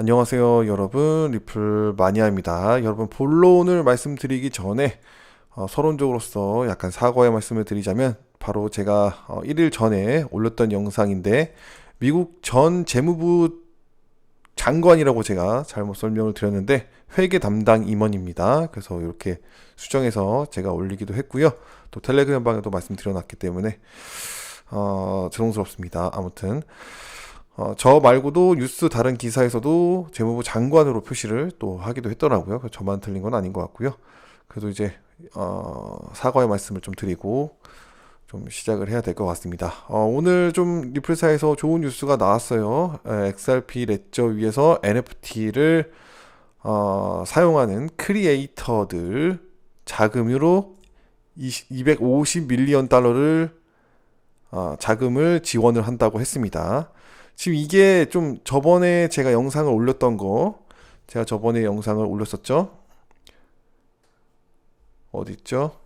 안녕하세요, 여러분. 리플 마니아입니다. 여러분, 본론을 말씀드리기 전에 어, 서론적으로서 약간 사과의 말씀을 드리자면 바로 제가 어, 1일 전에 올렸던 영상인데 미국 전 재무부 장관이라고 제가 잘못 설명을 드렸는데 회계 담당 임원입니다. 그래서 이렇게 수정해서 제가 올리기도 했고요. 또 텔레그램 방에도 말씀드려놨기 때문에 어, 죄송스럽습니다. 아무튼 어, 저 말고도 뉴스 다른 기사에서도 재무부 장관으로 표시를 또 하기도 했더라고요. 저만 틀린 건 아닌 것 같고요. 그래도 이제 어, 사과의 말씀을 좀 드리고 좀 시작을 해야 될 것 같습니다. 어, 오늘 좀 리플사에서 좋은 뉴스가 나왔어요. 에, XRP 레저 위에서 NFT를 어, 사용하는 크리에이터들 자금으로 250 밀리언 달러를 어, 자금을 지원을 한다고 했습니다. 지금 이게 좀 저번에 제가 영상을 올렸던 거, 제가 저번에 영상을 올렸었죠? 어디 있죠?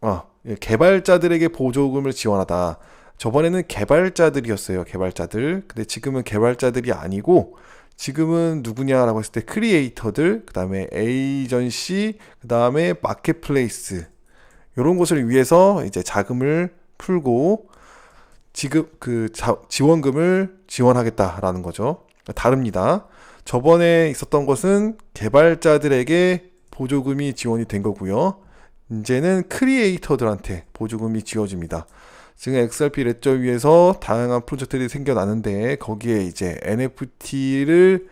아, 예, 개발자들에게 보조금을 지원하다. 저번에는 개발자들이었어요, 개발자들. 근데 지금은 개발자들이 아니고, 지금은 누구냐라고 했을 때 크리에이터들, 그 다음에 에이전시, 그 다음에 마켓플레이스. 이런 것을 위해서 이제 자금을 풀고, 지급, 그 자- 지원금을 지원하겠다라는 거죠. 다릅니다. 저번에 있었던 것은 개발자들에게 보조금이 지원이 된 거고요. 이제는 크리에이터들한테 보조금이 지어집니다. 지금 XRP 레저 위에서 다양한 프로젝트들이 생겨나는데 거기에 이제 NFT를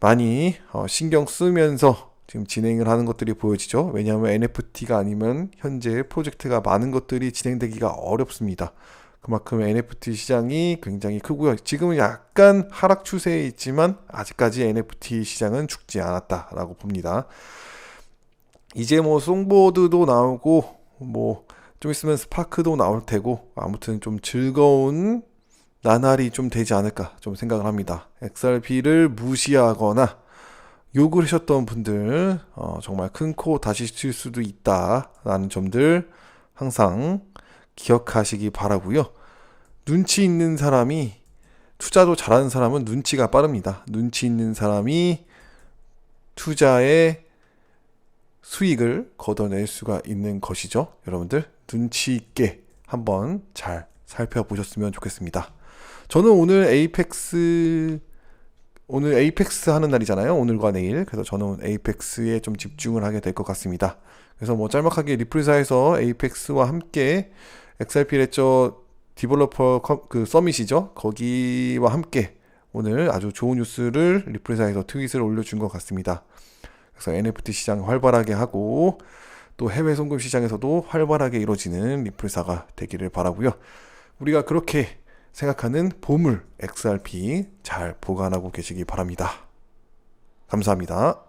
많이 어, 신경 쓰면서 지금 진행을 하는 것들이 보여지죠. 왜냐하면 NFT가 아니면 현재 프로젝트가 많은 것들이 진행되기가 어렵습니다. 그만큼 NFT 시장이 굉장히 크고요. 지금은 약간 하락 추세에 있지만 아직까지 NFT 시장은 죽지 않았다라고 봅니다. 이제 뭐 송보드도 나오고 뭐 좀 있으면 스파크도 나올 테고 아무튼 좀 즐거운 나날이 좀 되지 않을까 좀 생각을 합니다. XRP를 무시하거나 욕을 하셨던 분들 어, 정말 큰 코 다치실 수도 있다라는 점들 항상 기억하시기 바라고요. 눈치 있는 사람이 투자도 잘하는 사람은 눈치가 빠릅니다. 눈치 있는 사람이 투자의 수익을 걷어낼 수가 있는 것이죠. 여러분들 눈치 있게 한번 잘 살펴보셨으면 좋겠습니다. 저는 오늘 에이펙스 오늘 에이펙스 하는 날이잖아요. 오늘과 내일. 그래서 저는 에이펙스에 좀 집중을 하게 될 것 같습니다. 그래서 뭐 짤막하게 리플사에서 에이펙스와 함께 XRP 레저 디벨로퍼 컴- 그 서밋이죠. 거기와 함께 오늘 아주 좋은 뉴스를 리플사에서 트윗을 올려준 것 같습니다. 그래서 NFT 시장 활발하게 하고 또 해외 송금 시장에서도 활발하게 이루어지는 리플사가 되기를 바라고요. 우리가 그렇게 생각하는 보물 XRP 잘 보관하고 계시기 바랍니다. 감사합니다.